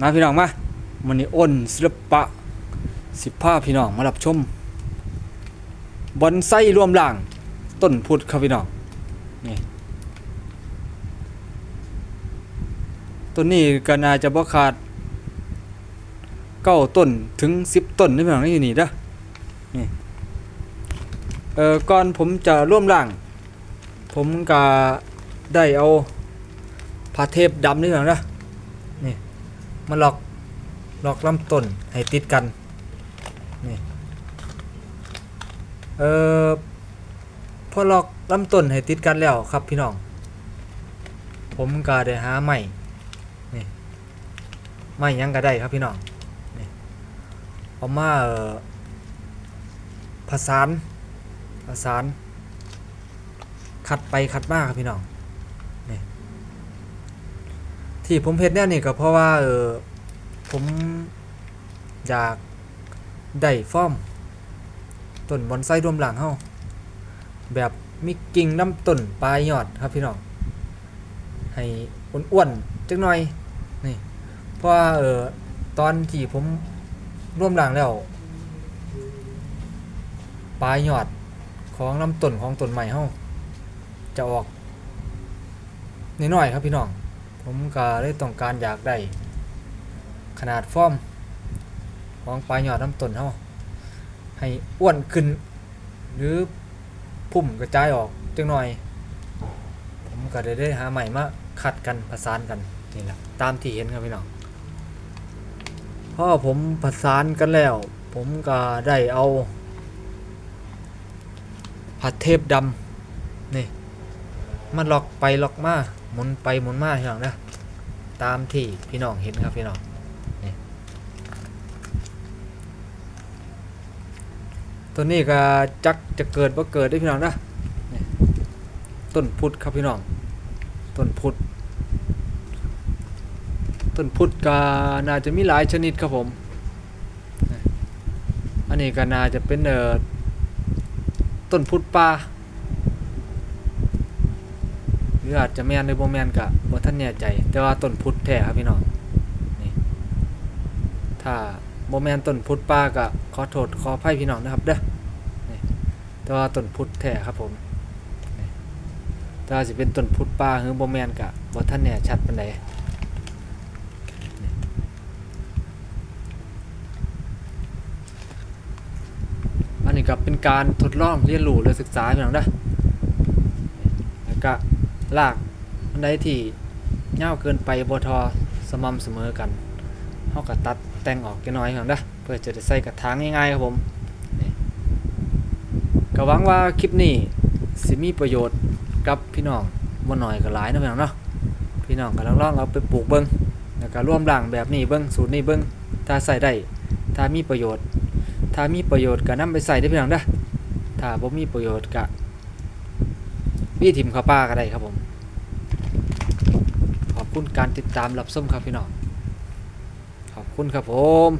มาพี่น้องมามันนี้อ้นศิลปะสิบผ้าพี่น้องมารับชมบอนไซรวมหลังต้นพุทธครับพี่น้องนี่ต้นนี้ก็น่าจะบ่ขาดเก้าต้นถึงสิบต้นนี่พี่น้องนี่อยู่นี่เด้อนี่เอ่อก่อนผมจะร่วมหลังผมก็ได้เอาผ้าเทปดำนี่พี่น้องนี่ มาหลอกหลอกลำต้นให้ติดกันนี่เอ่อพอหลอกลำต้นให้ติดกันแล้วครับพี่น้อง ผมก็ได้หาใหม่นี่ไม้หยังก็ได้ครับพี่น้องนี่เอามาเอ่อผสานผสานขัดไปขัดมาครับพี่น้องนี่ ที่ผมเฮ็ดแนวนี้ก็เพราะว่าเออผมอยากได้ฟอร์มต้นบอนไซรวมหลังเฮาแบบมีกิ่งลำต้นปลายยอดครับพี่น้องให้อ้วนๆจักหน่อยนี่เพราะว่าเออตอนที่ผมร่วมหลังแล้วปลายยอดของลำต้นของต้นใหม่เฮาจะออกนิดหน่อยครับพี่น้อง ผมก็เลยต้องการอยากได้ ขนาดฟอร์มของปลายยอดน้ำต้นเฮาให้อ้วนขึ้น หรือพุ่มกระจายออกจังหน่อย ผมก็ได้ได้หาใหม่มาขัดกันผสานกันนี่แหละตามที่เห็นครับพี่น้องพอผมผสานกันแล้ว ผมก็ได้เอาผัดเทปดำนี่มันล็อกไปล็อกมา หมุนไปหมุนมาพี่น้องนะตามที่พี่น้องเห็นครับพี่น้องนี่ตัวนี้ก็จักจะเกิดว่าเกิดได้พี่น้องนะนต้นพุทธครับพี่น้อง ต้นพุทธต้นพุทธก็น่าจะมีหลายชนิดครับผม อันนี้ก็น่าจะเป็นเอ่อต้นพุทธป่า รืออาจจะแม่นหรือบ่แม่นกะบ่ทันแน่ใจ แต่ว่าต้นพุทธแท้ครับพี่น้องนี่ถ้าบ่แม่นต้นพุทธป่าก็ขอโทษขออภัยพี่น้องนะครับเด้อนี่แต่ว่าต้นพุทธแท้ครับผมนี่ถ้าสิเป็นต้นพุทธป่าหรือบ่แม่นกะบ่ทันแน่ชัดปานใดนี่อันนี้ก็เป็นการทดลองเรียนรู้หรือศึกษาพี่น้องเด้อแล้วก็ ลากอันใดที่เงาวเกินไปบทอสม่ำเสมอกันเฮาก็ตัดแต่งออกจักหน่อยครับนะเพื่อจะได้ใส่กระถางง่ายๆครับผมนี่ก็หวังว่าคลิปนี้สิมีประโยชน์กับพี่น้องบ่น้อยก็หลายนะพี่น้องเนาะพี่น้องก็ลองๆเอาไปปลูกเบิ่งแล้วก็ร่วมร่างแบบนี้เบิ่งสูตรนี้เบิ่งถ้าใส่ได้ถ้ามีประโยชน์ ถ้ามีประโยชน์ก็นำไปใส่ได้พี่น้องเด้อถ้าบ่มีประโยชน์ก็ พี่ทิมข้าวป้าก็ได้ครับผม ขอบคุณการติดตามรับส้มครับพี่น้อง ขอบคุณครับผม